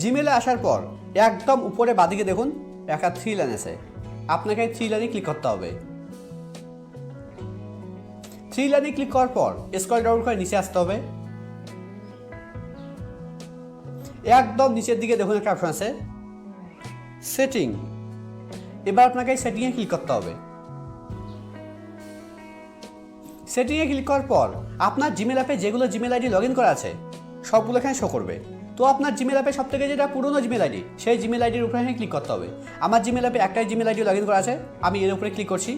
জিমেলে আসার পর একদম উপরে বাদিকে দেখুন একটা থ্রি লাইন আছে আপনাকে থ্রি লাইনে ক্লিক করতে হবে। থ্রি লাইনে ক্লিক করার পর স্ক্রল ডাউন করে নিচে আসতে হবে। একদম নিচের দিকে দেখুন একটা অপশন আছে। সেটিং এবার আপনাকে সেটিংয়ে ক্লিক করতে হবে। সেটিংয়ে ক্লিক করার পর আপনার জিমেল অ্যাপে যেগুলো জিমেল আইডি লগ ইন করা আছে, সবগুলো এখানে শো করবে। তো আপনার জিমেল অ্যাপে সব থেকে যেটা পুরনো জিমেল আইডি সেই জিমেল আইডির উপরে ক্লিক করতে হবে। আমার জিমেল অ্যাপে একটাই জিমেল আইডি লগ ইন করা আছে, আমি এর উপরে ক্লিক করছি।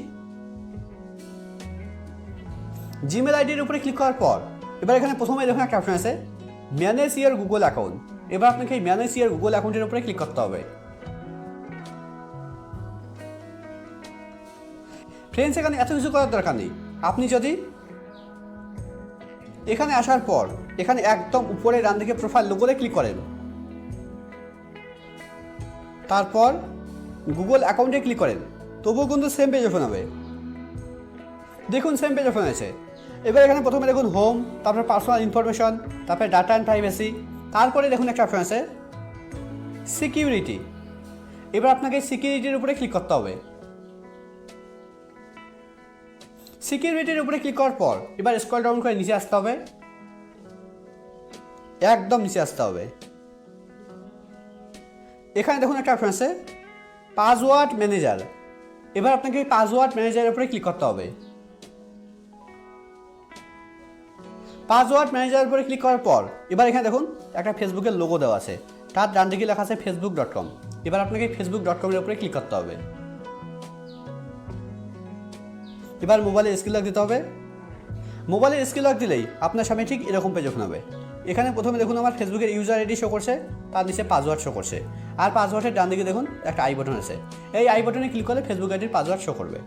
জিমেল আইডির উপরে ক্লিক করার পর, এবার এখানে প্রথমে দেখুন একটা অপশন আছে ম্যানেজ ইয়ার গুগল অ্যাকাউন্ট এবার আপনাকে এই ম্যানেজ ইয়ার গুগল অ্যাকাউন্টের উপরে ক্লিক করতে হবে। ফ্রেন্ডস এখানে এত কিছু করার দরকার নেই। আপনি যদি এখানে আসার পর, এখানে একদম উপরে ডান দিকে প্রোফাইল লোগোতে ক্লিক করেন। তারপর গুগল অ্যাকাউন্টে ক্লিক করেন। তবুও কিন্তু সেম পেজ ওপেন হবে। দেখুন সেম পেজ ওপেন হয়েছে। এবার এখানে প্রথমে দেখুন হোম তারপর পার্সোনাল ইনফরমেশন তারপরে ডাটা অ্যান্ড প্রাইভেসি তারপরে দেখুন একটা অপশন আছে সিকিউরিটি এবার আপনাকে সিকিউরিটির উপরে ক্লিক করতে হবে। সিকিউরিটির উপরে ক্লিক করার পর, এবার স্ক্রল ডাউন করে নিচে আসতে হবে। একদম নিচে আসতে হবে। এখানে দেখুন একটা অপশন আছে পাসওয়ার্ড ম্যানেজার এবার আপনাকে পাসওয়ার্ড ম্যানেজারের উপরে ক্লিক করতে হবে। পাসওয়ার্ড ম্যানেজারের উপরে ক্লিক করার পর, এবার এখানে দেখুন একটা ফেসবুকের লোগো দেওয়া আছে। তার ডান দিকে লেখা আছে ফেসবুক ডট কম এবার আপনাকে ফেসবুক ডট কমের উপরে ক্লিক করতে হবে। এবার মোবাইলের স্ক্রিন লক দিতে হবে। মোবাইলের স্ক্রিন লক দিলেই আপনার সামনে ঠিক এরকম পেজ ওখান হবে। এখানে প্রথমে দেখুন আমার ফেসবুকের ইউজার আইডি শো করছে, তার নিচে পাসওয়ার্ড শো করছে। আর পাসওয়ার্ডের ডান দিকে দেখুন একটা আই বটন আছে। এই আই বটনে ক্লিক করলে ফেসবুক আইডির পাসওয়ার্ড শো করবে।